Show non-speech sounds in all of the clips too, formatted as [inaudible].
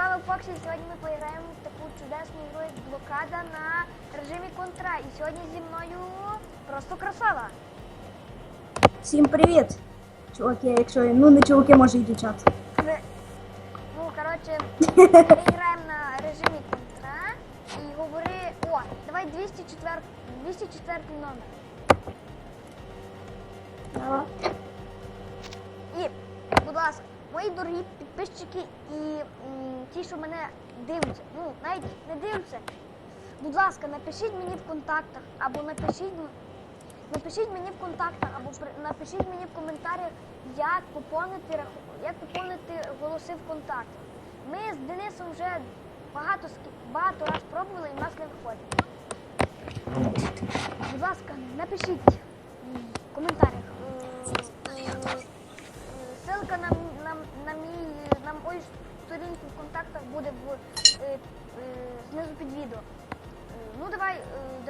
вами Фоксі, і сьогодні ми поіграємо в таку чудесну ігру, як блокада на режимі контра. І сьогодні зі мною просто красава. Всім привіт! Чуваки, якщо ну не чуваки, може і дівчата. Ну, коротше, [laughs] ми граємо на режимі контра і говори. О, давай 204, 204 номер. І, будь ласка, мої дорогі підписчики і м, ті, що мене дивляться, ну навіть не дивляться. Будь ласка, напишіть мені в контактах або напишіть, напишіть мені в контактах, або напишіть мені в коментарях, як поповнити як поповнити голоси в контактах. Ми з Денисом вже багато багато раз пробували і в нас не виходить. Будь ласка, напишіть в коментарях.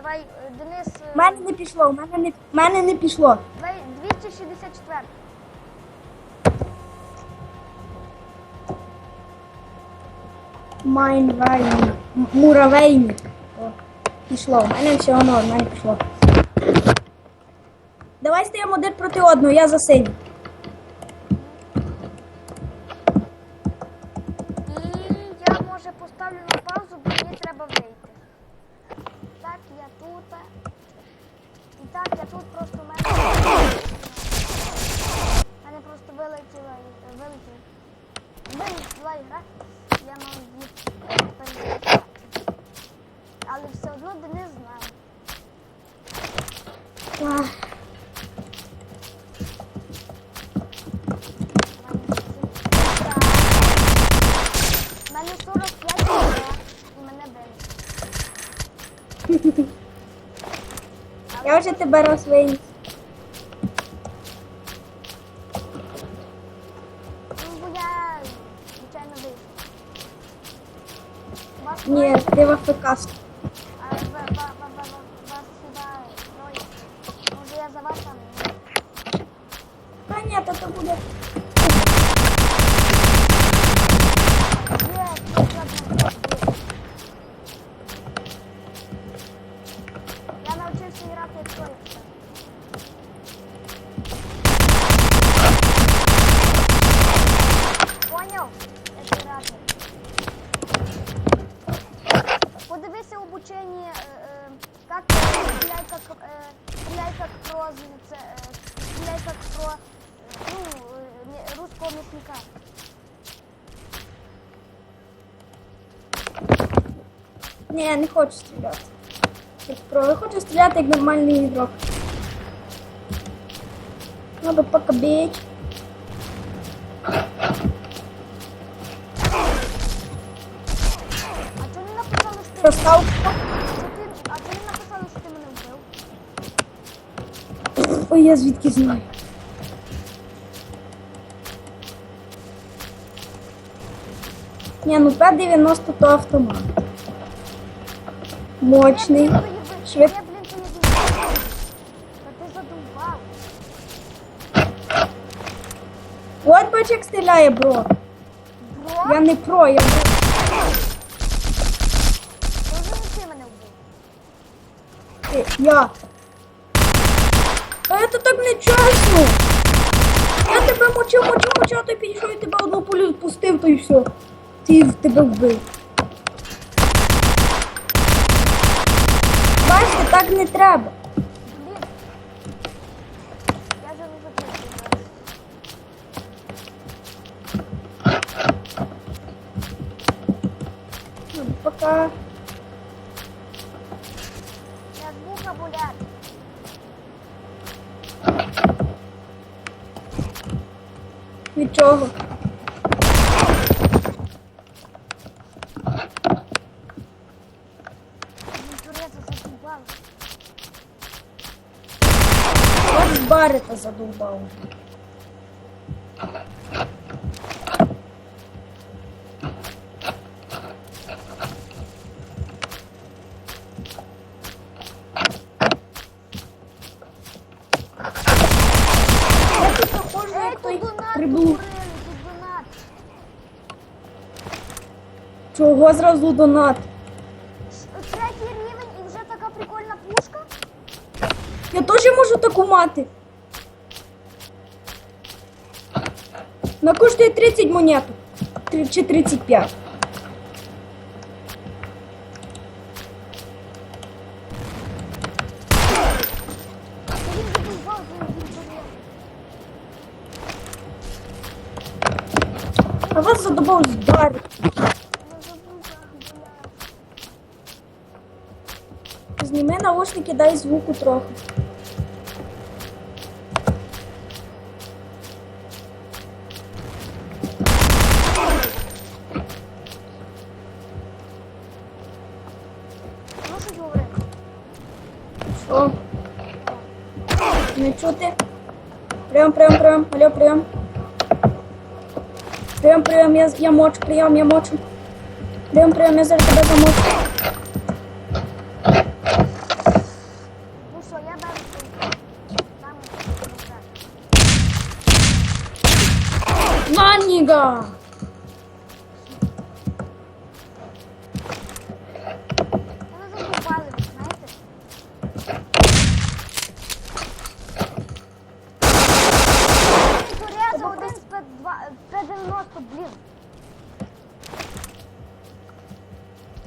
Давай, е, Денис, е, У мене не пішло, у мене не, в мене не пішло. давай 264. Майнвайні. Муравейник. О, пішло. У мене все одно, в мене пішло. Давай стоїмо один проти одного, я за синій. І я може поставлю на паузу, бо мені треба вийти. Так, я тут. І так, я тут просто в мене. в Мене просто вилетіла вилетіла. Вилетіла ігра. Я мав їх перезаписати. Але все одно Денис знає. Ах, У 45 і мене били. Я вже тебе Ні, троє, ти в АФК. কতগুলো Ні, я не хочу стріляти. Як про, я хочу стріляти як нормальний ігрок. Надо пока бить. А чому не написали, що ти, Простав. що ти, а чому не написали, що ти мене вбив? Ой, я звідки знаю. Ні, ну П-90 то автомат. Мощний. Я, Швид... Я. От бач, як стріляє, бро. Бро, Я не про, я бро. ти мене вбив? Я. А це так нечесно. Я тебе мочив, мочив, мочив, а ти підійшов і тебе одну пулю пустив, то і все. Ти тебе вбив. Бачите, так не треба. Ну, Пока. Я з вуха болять. Тут донат. Чого зразу донат? Третій рівень і вже така прикольна пушка. Я теж можу таку мати. Вона коштує 30 монеток. Три- Чи 35. Та він задовбав він інтернет. А вас задобав здарить. Я. Зніми наушники, дай звуку трохи. Ну що ж говорити? Що? Не чути? Прям, прям, прям. Алло, прям. Прям, прям, я, я мочу, прям, я мочу. Прям, прям, я зараз тебе замочу. Ну П2, П90, блін.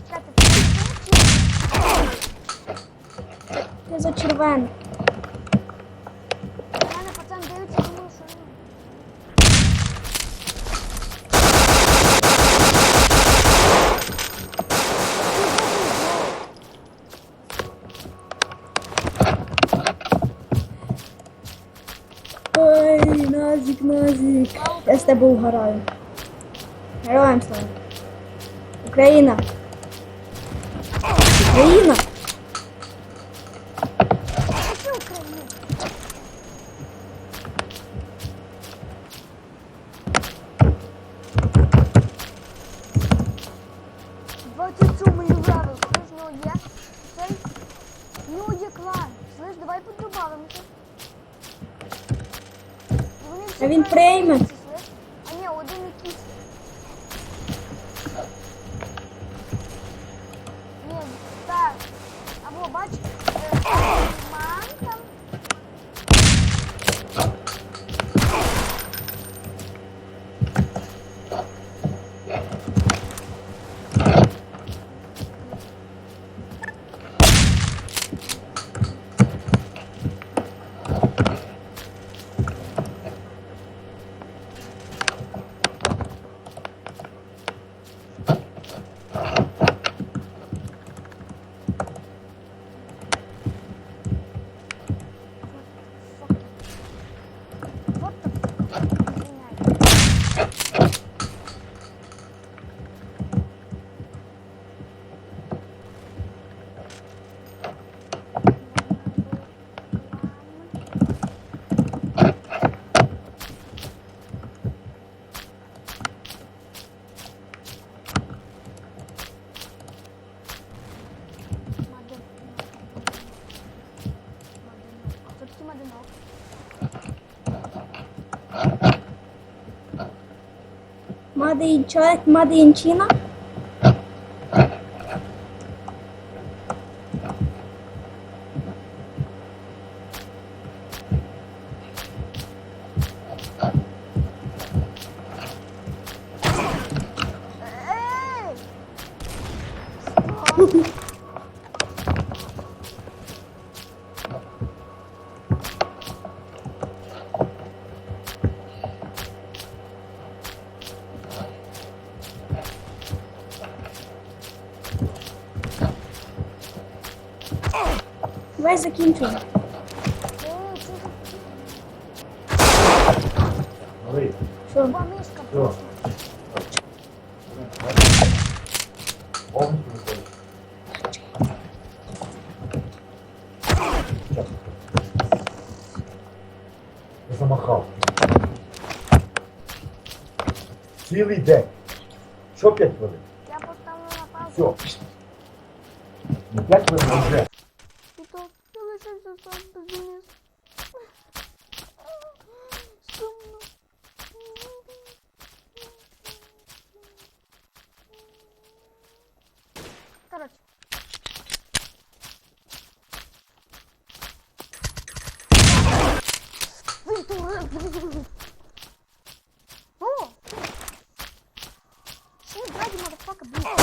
Чекайте, це за червений. Назік, Назік. Я з тебе угораю. Героям слава. Україна. Україна. Ну є. Клан. Слиш, давай подобавимося. Eu limpei, mano. Made in China, Made in China. Ей, це Говори, Що? Замахав. Цілий день. Що п'ять хвилин? Я поставлю на паузу. Все. Не п'ять хвилин, а вже. Oh! She's ready, motherfucker.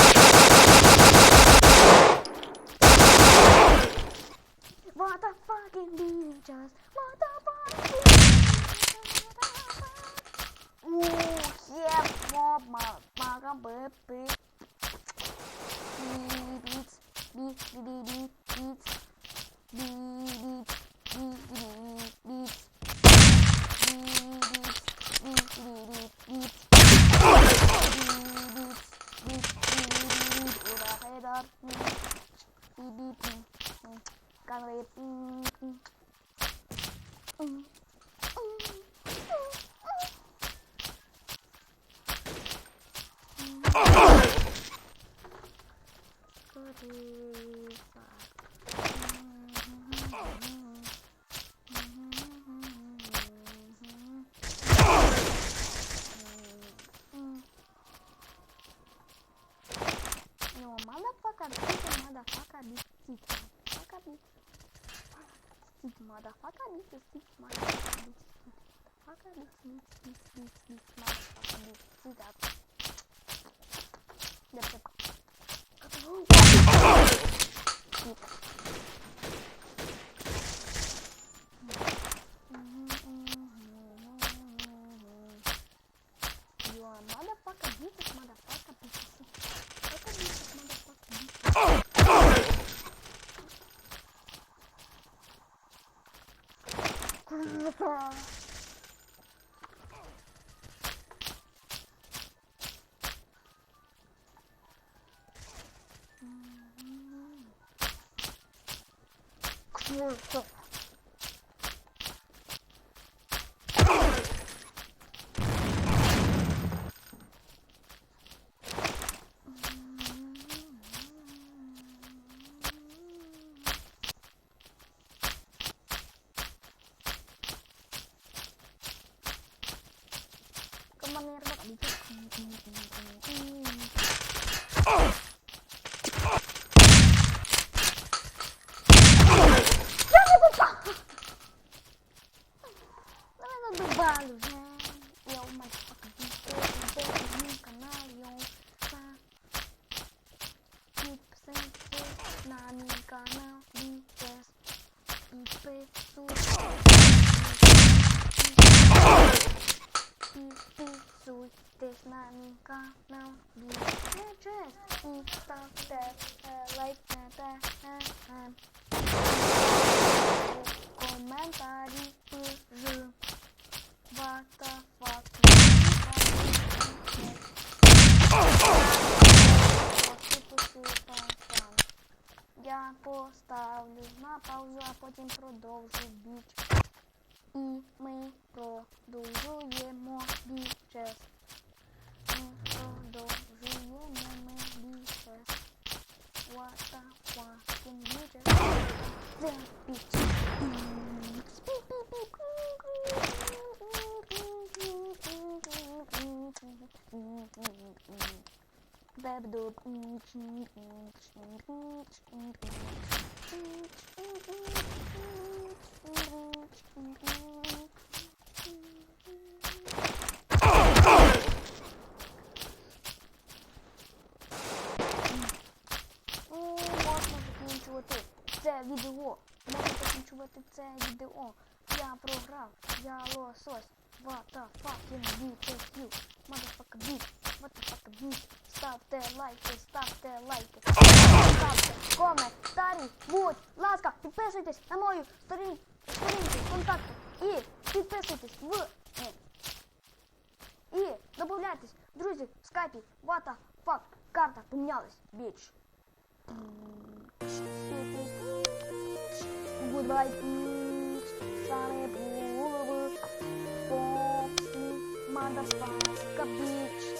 das nicht mein Vater, das nicht, nicht, nicht, nicht mein Vater, das ist zu なうん。bana yardım. Ah! Nani kanal, BTS. Insta, tag, like, tag, tag, Коментарі? Я поставлю на паузу, а потім продовжу біч. І ми продовжуємо бічес. Ми продовжуємо ми бічес. What the fucking bitches? Коментарі. Будь ласка, підписуйтесь на мою сторін, сторінку контакту. І підписуйтесь в... е, І добавляйтесь, друзі, в скайпі. The fuck? Карта помінялась, біч. Bitch. Sorry, boo. Foxy, motherfucker, bitch.